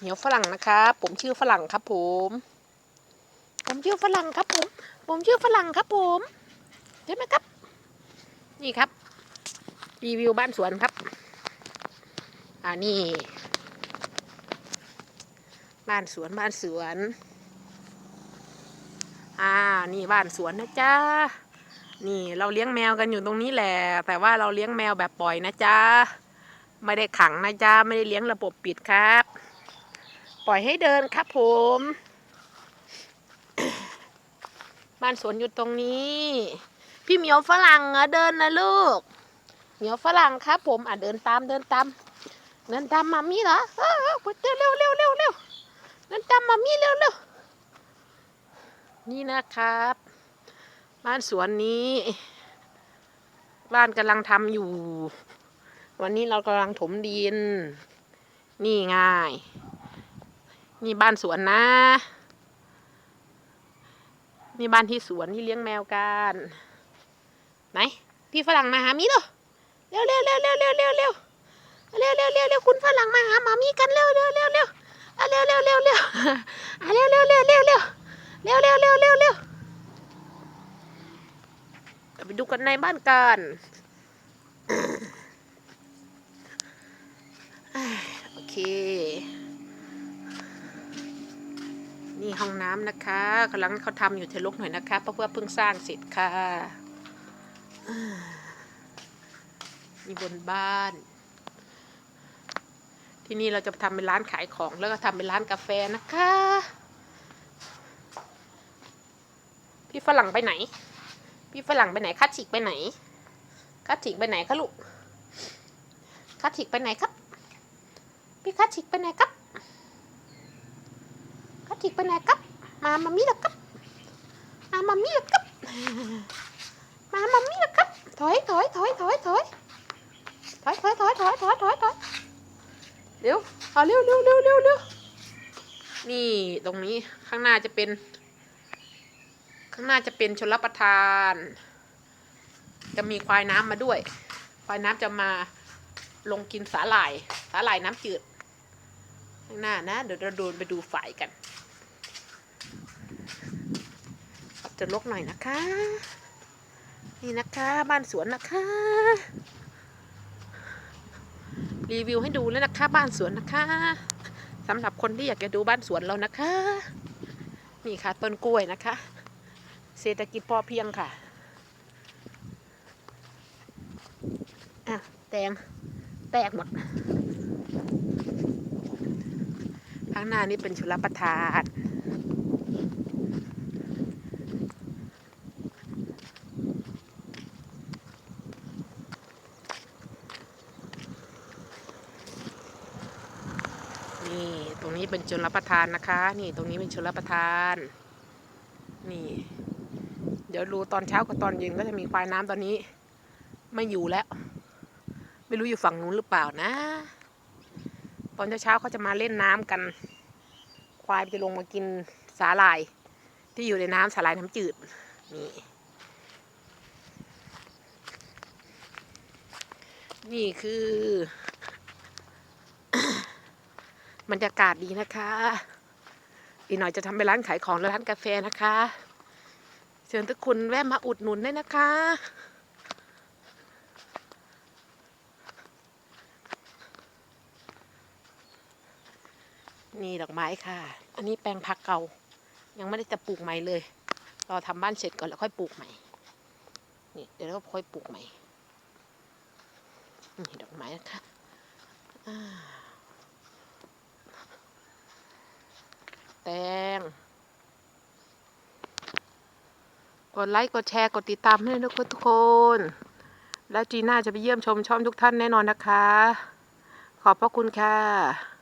เหนียวฝรั่งนะครับผมชื่อฝรั่งครับผม ผมชื่อฝรั่งครับผม ผมชื่อฝรั่งครับผมใช่ไหมครับ นี่ครับ รีวิวบ้านสวนครับ อ่านี่ บ้านสวนบ้านสวน อ่า นี่บ้านสวนนะจ๊ะ นี่เราเลี้ยงแมวกันอยู่ตรงนี้แหละ แต่ว่าเราเลี้ยงแมวแบบปล่อยนะจ๊ะ ไม่ได้ขังนะจ๊ะ ไม่ได้เลี้ยงระบบปิดครับ ปล่อยให้เดินครับผม บ้านสวนอยู่ตรงนี้ พี่เหมียวฝรั่งเหรอเดินนะลูก เหมียวฝรั่งครับผมอะเดินตามเดินตามเดินตามมามี่เหรอเออเออเร็วเร็วเร็วเร็วเร็วเดินตามมามี่เร็วเร็วนี่นะครับ บ้านสวนนี้ บ้านกำลังทำอยู่ วันนี้เรากำลังถมดิน นี่ง่าย นี่บ้านสวนนะนี่บ้านที่สวนที่เลี้ยงแมวกันไหนพี่ฝรั่งมาหามีเหรอเร็วเร็วเร็วเร็วเร็วเร็วเร็วเร็วเร็วเร็วเร็วคุณฝรั่งมาหาหมามีกันเร็วเร็วเร็วเร็วอะเร็วเร็วเร็วเร็วอะเร็วเร็วเร็วเร็วเร็วเร็วเร็วเร็วเร็วเร็วไปดูกันในบ้านกันโอเค นี่ห้องน้ำนะคะกำลังเขาทำอยู่เทลกหน่อยนะคะ เพราะว่าเพิ่งสร้างเสร็จค่ะนี่บนบ้าน ที่นี่เราจะทำเป็นร้านขายของแล้วก็ทำเป็นร้านกาแฟนะคะ พี่ฝรั่งไปไหน พี่ฝรั่งไปไหนคัดฉิกไปไหนคัดฉิกไปไหนคะลูกคัดฉิกไปไหนครับ พี่คัดฉิกไปไหนครับ คัดฉิกไปไหนครับมามามีแล้วครับมามามีแล้วครับมามามีแล้วครับถอยถอยถอยถอยถอยถอยถอยถอยถอยถอยถอยถอยเร็วเอาเร็วเร็วเร็วเร็วเร็วนี่ตรงนี้ข้างหน้าจะเป็น ข้างหน้าจะเป็นชลประทาน จะมีควายน้ำมาด้วย ควายน้ำจะมาลงกินสาหร่าย สาหร่ายน้ำจืด ข้างหน้านะ เดี๋ยวเราโดนไปดูฝ่ายกัน จะลกหน่อยนะคะ นี่นะคะบ้านสวนนะคะ รีวิวให้ดูแล้วนะคะ บ้านสวนนะคะสำหรับคนที่อยากจะดูบ้านสวนเรานะคะ นี่ค่ะต้นกล้วยนะคะ เศรษฐกิจพอเพียงค่ะอะแตงแตกหมดข้างหน้านี่เป็นชุลประทาน นี่ ตรงนี้เป็นชนรับประทานนะคะ นี่ตรงนี้เป็นชนรับประทาน นี่ เดี๋ยวดูตอนเช้ากับตอนเย็นก็จะมีควายน้ำตอนนี้ ไม่อยู่แล้ว ไม่รู้อยู่ฝั่งนู้นหรือเปล่านะ ตอนเช้าๆเขาจะมาเล่นน้ำกัน ควายจะลงมากินสาหร่าย ที่อยู่ในน้ำสาหร่ายน้ำจืด นี่ นี่คือ บรรยากาศดีนะคะ อีกหน่อยจะทำเป็นร้านขายของและร้านกาแฟนะคะ เชิญทุกคนแวะมาอุดหนุนได้นะคะ นี่ดอกไม้ค่ะ อันนี้แปลงผักเก่า ยังไม่ได้จะปลูกใหม่เลย รอทำบ้านเสร็จก่อนแล้วค่อยปลูกใหม่ นี่เดี๋ยวเราค่อยปลูกใหม่ นี่ดอกไม้นะคะอ่า ตง กดไลค์กดแชร์กดติดตามให้ด้วยนทุกคน แล้วจีน่าจะไปเยี่ยมชมช่องทุกท่านแน่นอนนะคะ ขอบพระคุณค่ะ